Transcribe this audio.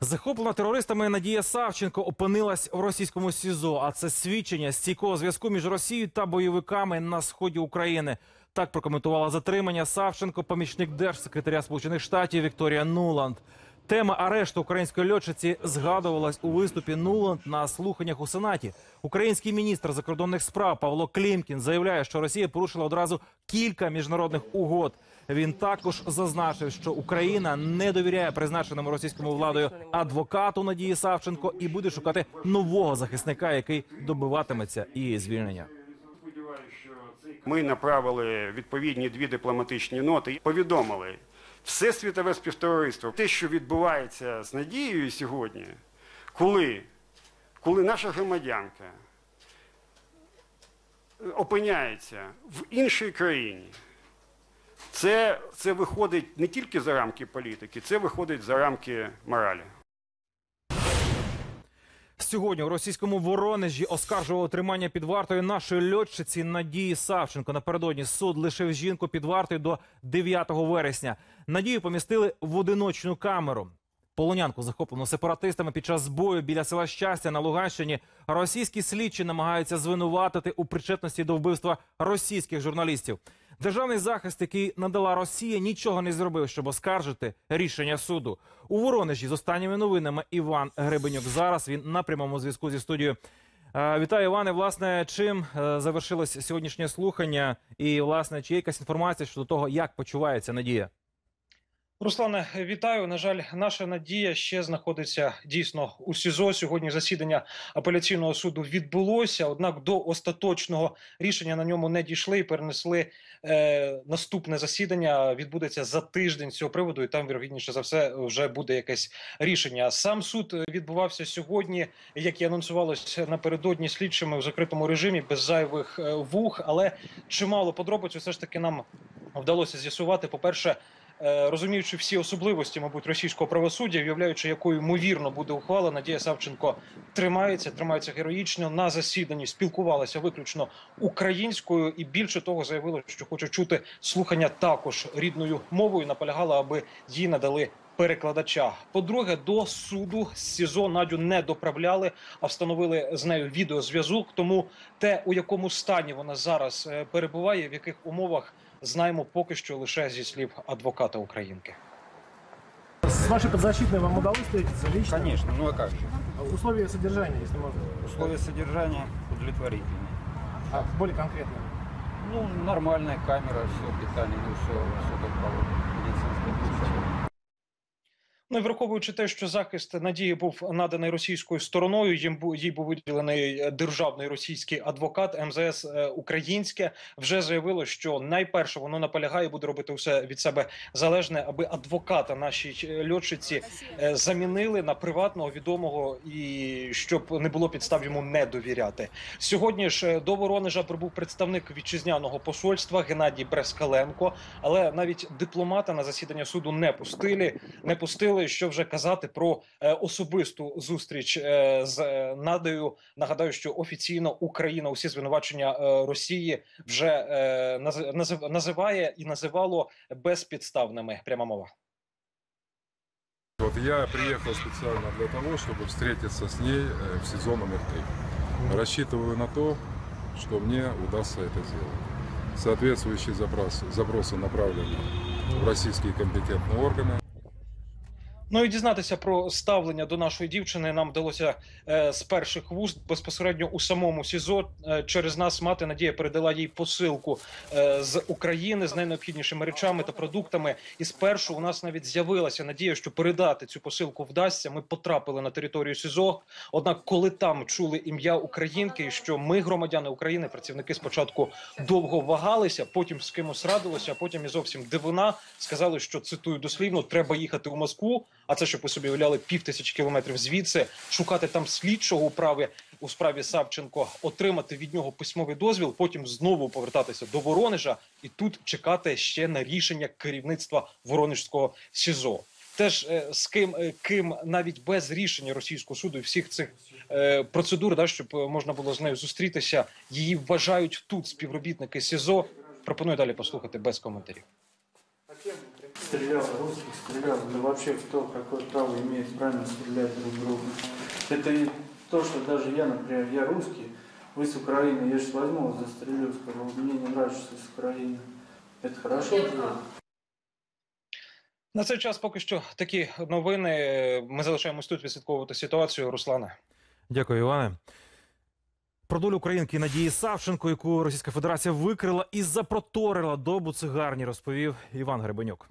Захоплена терористами Надія Савченко опинилась в російському СІЗО. А це свідчення стійкого зв'язку між Росією та бойовиками на сході України. Так прокоментувала затримання Савченко, помічник держсекретаря Сполучених Штатів Вікторія Нуланд. Тема арешту української льотчиці згадувалась у виступі Нуланд на слуханнях у Сенаті. Український міністр закордонних справ Павло Клімкін заявляє, що Росія порушила одразу кілька міжнародних угод. Він також зазначив, що Україна не довіряє призначеному російському владою адвокату Надії Савченко і буде шукати нового захисника, який добиватиметься її звільнення. Ми направили відповідні дві дипломатичні ноти і повідомили все світове співтовариство. Те, що відбувається з Надією сьогодні, коли, коли наша громадянка опиняється в іншій країні, це, це виходить не тільки за рамки політики, це виходить за рамки моралі. Сьогодні у російському Воронежі оскаржували тримання під вартою нашої льотчиці Надії Савченко. Напередодні суд лишив жінку під вартою до 9 вересня. Надію помістили в одиночну камеру. Полонянку захоплено сепаратистами під час бою біля села Щастя на Луганщині. Російські слідчі намагаються звинуватити у причетності до вбивства російських журналістів. Державний захист, який надала Росія, нічого не зробив, щоб оскаржити рішення суду. У Воронежі з останніми новинами Іван Гребенюк. Зараз він на прямому зв'язку зі студією. Е, Вітаю, Іване. Власне, чим е, завершилось сьогоднішнє слухання? І власне, чи є якась інформація щодо того, як почувається Надія? Руслане, вітаю. На жаль, наша надія ще знаходиться дійсно у СІЗО. Сьогодні засідання апеляційного суду відбулося однак до остаточного рішення на ньому не дійшли і перенесли е, наступне засідання. Відбудеться за тиждень цього приводу, і там вірогідніше за все вже буде якесь рішення. Сам суд відбувався сьогодні, як і анонсувалось напередодні слідчими в закритому режимі без зайвих е, вух. Але чимало подробиць все ж таки нам вдалося з'ясувати. По перше. Е, Розуміючи всі особливості, мабуть, російського правосуддя, уявляючи, якою ймовірно буде ухвала, Надія Савченко тримається, тримається героїчно. На засіданні спілкувалася виключно українською, і більше того, заявила, що хоче чути слухання також рідною мовою. Наполягала, аби їй надали. Перекладача, по-друге, до суду з СІЗО Надю не доправляли, а встановили з нею відеозв'язок. Тому те, у якому стані вона зараз е, перебуває, в яких умовах знаємо поки що лише зі слів адвоката Українки. С вашей подзащитной вам удалось встретиться лично? Конечно, ну а как же? Условия содержания, если можно. Условия содержания удовлетворительные. А, более конкретно. Ну, нормальная камера, все, питание, ну все, все как положено. Медицинское обеспечение. Ну враховуючи те, що захист надії був наданий російською стороною, їм їй був виділений е, державний російський адвокат МЗС е, українське вже заявило, що найперше воно наполягає, буде робити все від себе залежне, аби адвоката нашій е, льотчиці замінили на приватного відомого і щоб не було підстав йому не довіряти. Сьогодні ж до Воронежа прибув представник вітчизняного посольства Геннадій Брескаленко, але навіть дипломата на засідання суду не пустили. Не пустили Що вже казати про е, особисту зустріч е, з е, Надею. Нагадаю, що офіційно Україна усі звинувачення е, Росії вже е, наз- назив- називає і називало безпідставними. Пряма мова. Вот я приехал специально для того, чтобы встретиться с ней э, в СИЗО номер 3. Рассчитываю на то, что мне удастся это сделать. Соответствующие запросы, запросы направлены в российские компетентные органы. Ну і дізнатися про ставлення до нашої дівчини нам вдалося е, з перших вуст безпосередньо у самому СІЗО. Е, через нас мати Надія передала їй посилку е, з України з найнеобхіднішими речами та продуктами. І спершу у нас навіть з'явилася надія, що передати цю посилку вдасться. Ми потрапили на територію СІЗО. Однак, коли там чули ім'я Українки, і що ми, громадяни України, працівники спочатку довго вагалися, потім з кимось радилося, а потім і зовсім дивина сказали, що цитую дослівно, треба їхати у Москву. А це щоб ви собі уявляли пів тисячі кілометрів звідси, шукати там слідчого у праві у справі Савченко, отримати від нього письмовий дозвіл, потім знову повертатися до Воронежа і тут чекати ще на рішення керівництва Воронежського СІЗО. Теж е, з ким е, ким навіть без рішення російського суду і всіх цих е, процедур, да, щоб е, можна було з нею зустрітися, її вважають тут співробітники СІЗО. Пропоную далі послухати без коментарів стрелял, русских стрелял, да вообще кто какое право имеет правильно стрелять друг в друга. Это и то, что даже я, например, я русский, вы с Украины, я же возьму вас застрелю, скажу, мне не нравится, что с Украины. Это хорошо делать. На цей час поки що такі новини. Ми залишаємось тут відслідковувати ситуацію. Руслане. Дякую, Іване. Про долю українки Надії Савченко, яку Російська Федерація викрила і запроторила до буцигарні, розповів Іван Гребенюк.